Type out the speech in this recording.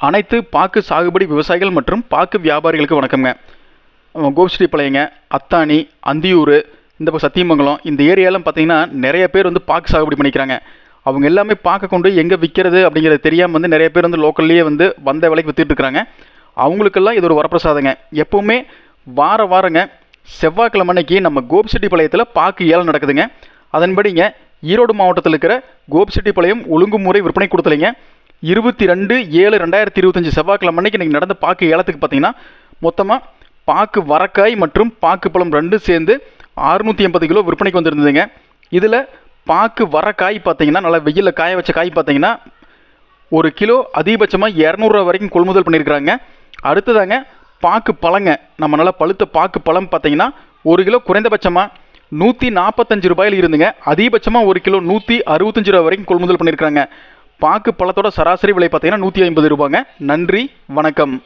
அனைத்து பாக்கு சாகுபடி விவசாயிகள் மற்றும் பாக்கு வியாபாரிகளுக்கு வணக்கம்ங்க. அஹ் அத்தானி அந்தியூர் இந்த பக்கம் சத்தியமங்கலம் இந்த ஏரியாலாம் பார்த்தீங்கன்னா நிறைய பேர் வந்து பாக்கு சாகுபடி பண்ணிக்கிறாங்க. அவங்க எல்லாமே பார்க்க கொண்டு எங்கே விற்கிறது அப்படிங்கிறது தெரியாமல் வந்து நிறைய பேர் வந்து லோக்கல்லையே வந்து வந்த விலைக்கு விற்றுட்டு இருக்கிறாங்க அவங்களுக்கெல்லாம் இது ஒரு வரப்பிரசாதங்க. எப்போவுமே வார வாரங்க செவ்வாய்க்கிழமை அன்னைக்கு நம்ம கோபிச்செட்டிப்பாளையத்தில் பாக்கு ஏலம் நடக்குதுங்க. அதன்படிங்க ஈரோடு மாவட்டத்தில் இருக்கிற கோபிச்செட்டிப்பாளையம் ஒழுங்குமுறை விற்பனை கொடுத்தலைங்க இருபத்தி ரெண்டு ஏழு ரெண்டாயிரத்தி இருபத்தஞ்சி செவ்வாய்க்கிழமை அன்னைக்கு இன்னைக்கு நடந்த பாக்கு ஏலத்துக்கு பார்த்தீங்கன்னா மொத்தமாக பாக்கு வரக்காய் மற்றும் பாக்கு பழம் ரெண்டும் சேர்ந்து அறுநூற்றி எண்பது கிலோ விற்பனைக்கு வந்திருந்ததுங்க. இதில் பாக்கு வரக்காய் பார்த்தீங்கன்னா நல்லா வெயிலில் காய வச்ச காய் பார்த்தீங்கன்னா ஒரு கிலோ அதிகபட்சமாக இரநூறுவா வரைக்கும் கொள்முதல் பண்ணியிருக்கிறாங்க அடுத்ததாங்க பாக்கு பழங்க. நம்ம நல்லா பழுத்த பாக்கு பழம் பார்த்தீங்கன்னா ஒரு கிலோ குறைந்தபட்சமாக நூற்றி நாற்பத்தஞ்சு ரூபாயில் இருந்துங்க. அதிகபட்சமாக ஒரு கிலோ நூற்றி அறுபத்தஞ்சு ரூபா வரைக்கும் கொள்முதல் பண்ணியிருக்கிறாங்க பாக்கு பழத்தோட சராசரி விலை பார்த்தீங்கன்னா நூற்றி ஐம்பது ரூபாங்க. நன்றி வணக்கம்.